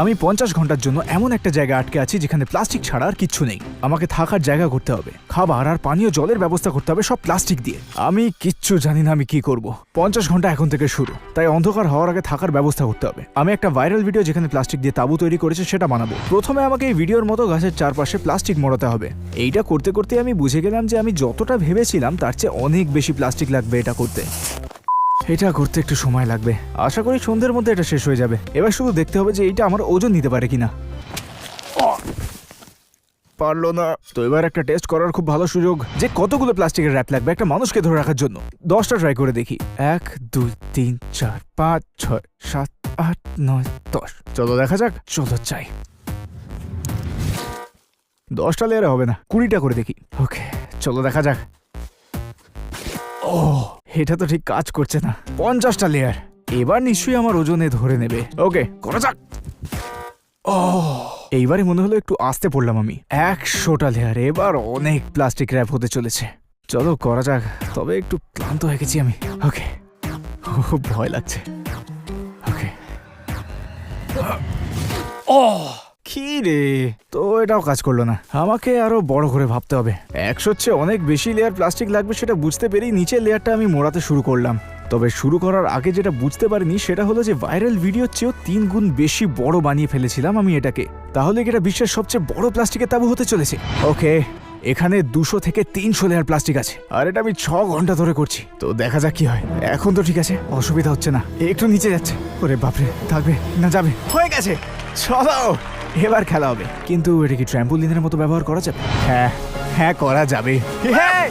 আমি পঞ্চাশ ঘণ্টার জন্য এমন একটা জায়গা আটকে আছি যেখানে প্লাস্টিক ছাড়া আর কিচ্ছু নেই। আমাকে থাকার জায়গা করতে হবে। খাবার আর পানীয় জলের ব্যবস্থা করতে হবে সব প্লাস্টিক দিয়ে। আমি কিচ্ছু জানি না আমি কি করব। পঞ্চাশ ঘণ্টা এখন থেকে শুরু। তাই অন্ধকার হওয়ার আগে থাকার ব্যবস্থা করতে হবে। আমি একটা ভাইরাল ভিডিও যেখানে প্লাস্টিক দিয়ে তাবু তৈরি করেছে সেটা বানাবো। প্রথমে আমাকে এই ভিডিওর মতো গাছের চারপাশে প্লাস্টিক মোড়াতে হবে। এইটা করতে করতে আমি বুঝে গেলাম যে আমি যতটা ভেবেছিলাম তার চেয়ে অনেক বেশি প্লাস্টিক লাগবে এটা করতে। এটা করতে একটু সময় লাগবে। আশা করি সন্ধ্যের মধ্যে এটা শেষ হয়ে যাবে। এবার শুধু দেখতে হবে যে এইটা আমার ওজন নিতে পারে কিনা। পারল না। তো এবার একটা টেস্ট করার খুব ভালো সুযোগ যে কতগুলো প্লাস্টিকের র্যাপ লাগবে একটা মানুষকে ধরে রাখার জন্য। দশটা ট্রাই করে দেখি। এক, দুই, তিন, চার, পাঁচ, ছয়, সাত, আট, নয়, দশ। চলো দেখা যাক। চলো চাই দশটা লেয়ারে হবে না। কুড়িটা করে দেখি। ওকে চলো দেখা যাক। ও! এটা তো ঠিক কাজ করছে না। পঞ্চাশটা লেয়ার এবার নিশ্চয়ই আমার ওজনে ধরে নেবে। ওকে, করা যাক। ও এইবারে মনে হলো একটু আসতে পড়লাম আমি। একশোটা লেয়ার এবার অনেক প্লাস্টিক র্যাপ হতে চলেছে। চলো, করা যাক। তবে একটু ক্লান্ত হয়ে গেছি আমি। ওকে ভয় লাগছে। ওকে। ও কি রে? তো এটাও কাজ করল না। আমাকে আরও বড় করে ভাবতে হবে। একশোর চেয়ে অনেক বেশি লেয়ার প্লাস্টিক লাগবে সেটা বুঝতে পেরেই নিচের লেয়ারটা আমি মোড়াতে শুরু করলাম। তবে শুরু করার আগে যেটা বুঝতে পারিনি সেটা হলো যে ভাইরাল ভিডিওর চেয়েও তিন গুণ বেশি বড় বানিয়ে ফেলেছিলাম আমি এটাকে। তাহলে কি এটা বিশ্বের সবচেয়ে বড় প্লাস্টিকের তাবু হতে চলেছে? ওকে, এখানে দুশো থেকে তিনশো লেয়ার প্লাস্টিক আছে। আর এটা আমি ছ ঘণ্টা ধরে করছি। তো দেখা যাক কি হয়। এখন তো ঠিক আছে, অসুবিধা হচ্ছে না। একটু নিচে যাচ্ছে। ওরে বাপরে, থাকবে না যাবে। হয়ে গেছে। চলো এবার খেলা হবে। কিন্তু এটা কি ট্র্যাম্পোলিনের মতো ব্যবহার করা যাবে? হ্যাঁ হ্যাঁ করা যাবে। হ্যাঁ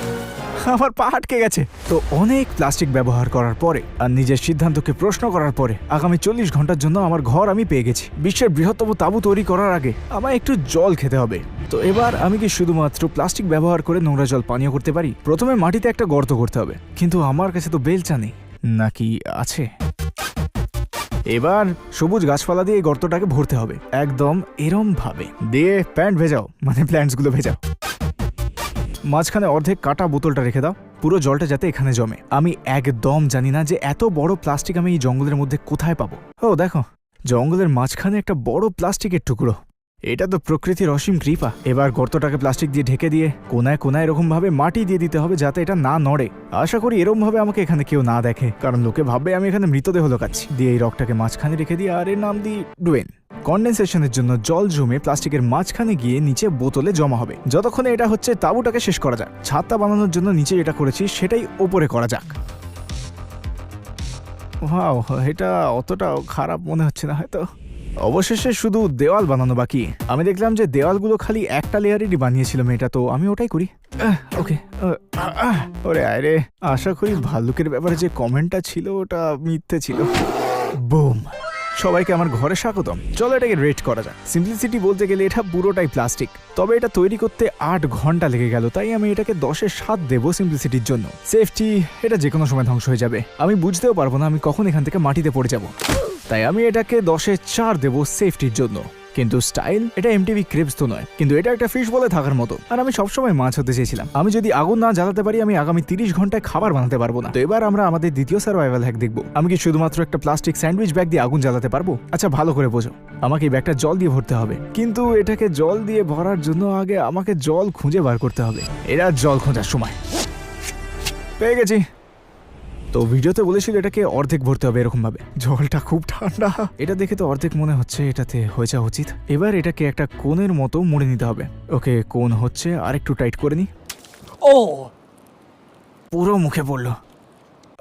আমার পা আটকে গেছে। তো অনেক প্লাস্টিক ব্যবহার করার পরে আর নিজের সিদ্ধান্তকে প্রশ্ন করার পরে আগামী চল্লিশ ঘণ্টার জন্য আমার ঘর আমি পেয়ে গেছি। বিশ্বের বৃহত্তম তাবু তৈরি করার আগে আমায় একটু জল খেতে হবে। তো এবার আমি কি শুধুমাত্র প্লাস্টিক ব্যবহার করে নোংরা জল পানীয় করতে পারি? প্রথমে মাটিতে একটা গর্ত করতে হবে। কিন্তু আমার কাছে তো বেলচা নেই। নাকি আছে? এবার সবুজ গাছপালা দিয়ে এই গর্তটাকে ভরতে হবে। একদম এরম ভাবে দিয়ে প্যান্ট ভেজাও মানে প্ল্যান্টসগুলো ভেজাও। মাঝখানে অর্ধেক কাটা বোতলটা রেখে দাও, পুরো জলটা যাতে এখানে জমে। আমি একদম জানি না যে এত বড় প্লাস্টিক আমি এই জঙ্গলের মধ্যে কোথায় পাবো। ও, দেখো, জঙ্গলের মাঝখানে একটা বড় প্লাস্টিকের টুকরো। এটা তো প্রকৃতির অসীম কৃপা। এবার গর্তটাকে প্লাস্টিক দিয়ে ঢেকে দিয়ে কোনায় কোনায় এরকম ভাবে মাটি দিয়ে দিতে হবে যাতে এটা না নড়ে। আশা করি এরকম ভাবে আমাকে এখানে কেউ না দেখে, কারণ লোকে ভাববে আমি এখানে মৃতদেহ লোকাচ্ছি। দিয়ে এই রকটাকে মাঝখানে রেখে দিয়ে আর এর নাম দিই ডুয়েন। কন্ডেনসেশনের জন্য জল জমে প্লাস্টিকের মাঝখানে গিয়ে নিচে বোতলে জমা হবে। যতক্ষণে এটা হচ্ছে তাঁবুটাকে শেষ করা যাক। ছাদটা বানানোর জন্য নিচে যেটা করেছি সেটাই ওপরে করা যাক। ওয়াও, এটা অতটাও খারাপ মনে হচ্ছে না হয়তো। অবশেষে শুধু দেওয়াল বানানো বাকি। আমি দেখলাম যে দেওয়ালগুলো খালি একটা লেয়ারেরই বানিয়েছিল মেয়েটা, তো আমি ওটাই করি। ওকে ওরে আরে আশা করি ভাল্লুকের ব্যাপারে যে কমেন্টটা ছিল, ওটা মিথ্যে ছিল। বুম। সবাইকে আমার ঘরে স্বাগতম। চলো এটাকে রেট করা যাক। সিম্পলিসিটি বলতে গেলে এটা পুরোটাই প্লাস্টিক তবে এটা তৈরি করতে আট ঘণ্টা লেগে গেল, তাই আমি এটাকে দশে সাত দেবো সিম্পলিসিটির জন্য। সেফটি এটা যে কোনো সময় ধ্বংস হয়ে যাবে। আমি বুঝতেও পারব না আমি কখন এখান থেকে মাটিতে পড়ে যাব। তাই আমি এটাকে দশে চার দেবো সেফটির জন্য। কিন্তু স্টাইল এটা এমটিভি ক্রিপস তো নয়। কিন্তু এটা একটা ফিশ বলে থাকার মতো। আর আমি সবসময় মাছ হতে চেয়েছিলাম। আমি যদি আগুন না জ্বালাতে পারি, আমি আগামী তিরিশ ঘন্টায় খাবার বানাতে পারব না। তো এবার আমরা আমাদের দ্বিতীয় সার্ভাইভাল হ্যাক দেখব। আমি কি শুধুমাত্র একটা প্লাস্টিক স্যান্ডউইচ ব্যাগ দিয়ে আগুন জ্বালাতে পারব? আচ্ছা ভালো করে বোঝো। আমাকে এই ব্যাগটা জল দিয়ে ভরতে হবে। কিন্তু এটাকে জল দিয়ে ভরার জন্য আগে আমাকে জল খুঁজে বার করতে হবে। এরা জল খোঁজার সময়। পেয়ে গেছি। তো ভিডিওতে বলেছিল এটাকে অর্ধেক ভরতে হবে এরকম ভাবে জলটা খুব ঠান্ডা। এটা দেখে তো অর্ধেক মনে হচ্ছে এটাতে হয়ে যাওয়া উচিত। এবার এটাকে একটা কোণের মতো মুড়ে নিতে হবে। ওকে কোণ হচ্ছে আর একটু টাইট করে নি। ও! পুরো মুখে পড়ল।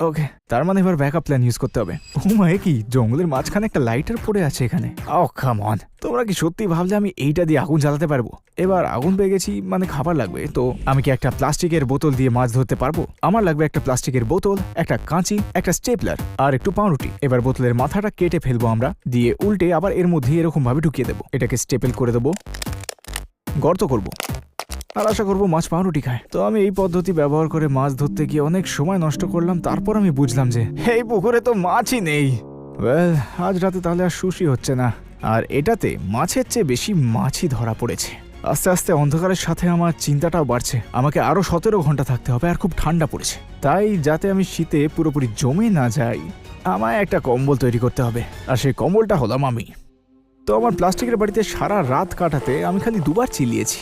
ওকে তার মানে এবার ব্যাকআপ প্ল্যান ইউজ করতে হবে। ও কি? জঙ্গলের মাঝখানে একটা লাইটার পড়ে আছে এখানে। ও কাম অন তোমরা কি সত্যি ভাবলে আমি এইটা দিয়ে আগুন জ্বালাতে পারব? এবার আগুন পেয়ে গেছি মানে খাবার লাগবে। তো আমি কি একটা প্লাস্টিকের বোতল দিয়ে মাছ ধরতে পারব? আমার লাগবে একটা প্লাস্টিকের বোতল, একটা কাঁচি, একটা স্টেপলার আর একটু পাউরুটি। এবার বোতলের মাথাটা কেটে ফেলব আমরা, দিয়ে উল্টে আবার এর মধ্যে এরকম ভাবে ঢুকিয়ে দেবো। এটাকে স্টেপেল করে দেবো। গর্ত করব। আর আশা করব মাছ পাউরুটি খায়। তো আমি এই পদ্ধতি ব্যবহার করে মাছ ধরতে গিয়ে অনেক সময় নষ্ট করলাম, তারপর আমি বুঝলাম যে এই পুকুরে তো মাছই নেই। ওয়েল, আজ রাতে তাহলে আর সুশি হচ্ছে না। আর এটাতে মাছের চেয়ে বেশি মাছই ধরা পড়েছে। আস্তে আস্তে অন্ধকারের সাথে আমার চিন্তাটাও বাড়ছে। আমাকে আরও সতেরো ঘণ্টা থাকতে হবে আর খুব ঠান্ডা পড়েছে। তাই যাতে আমি শীতে পুরোপুরি জমে না যাই, আমায় একটা কম্বল তৈরি করতে হবে। আর সেই কম্বলটা হলাম আমি। তো আমার প্লাস্টিকের বাড়িতে সারা রাত কাটাতে আমি খালি দুবার চিলিয়েছি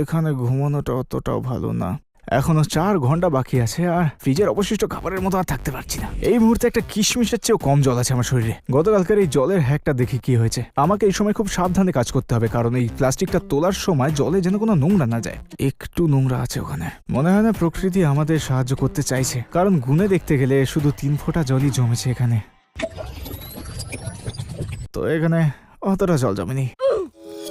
এখানে ঘুমানোটা অতটাও ভালো না। এখনও চার ঘণ্টা বাকি আছে আর ফ্রিজের অবশিষ্ট খাবারের মতো আর থাকতে পারছি না। এই মুহূর্তে একটা কিশমিশের চেয়েও কম জল আছে আমার শরীরে। গতকালকার এই জলের হ্যাকটা দেখি কি হয়েছে? আমাকে এই সময় খুব সাবধানে কাজ করতে হবে, কারণ এই প্লাস্টিকটা তোলার সময় জলে যেন কোনো নোংরা না যায়। একটু নোংরা আছে ওখানে। মনে হয় না প্রকৃতি আমাদের সাহায্য করতে চাইছে, কারণ গুনে দেখতে গেলে শুধু তিন ফোঁটা জলই জমেছে এখানে। তো এখানে অতটা জল জমেনি।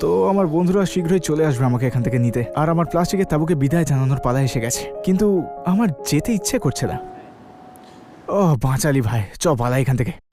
তো আমার বন্ধুরা শীঘ্রই চলে আসবে আমাকে এখান থেকে নিতে। আর আমার প্লাস্টিকের তাবুকে বিদায় জানানোর পালা এসে গেছে। কিন্তু আমার যেতে ইচ্ছে করছে না। ও বাঁচালি ভাই, চ, পালা এখান থেকে।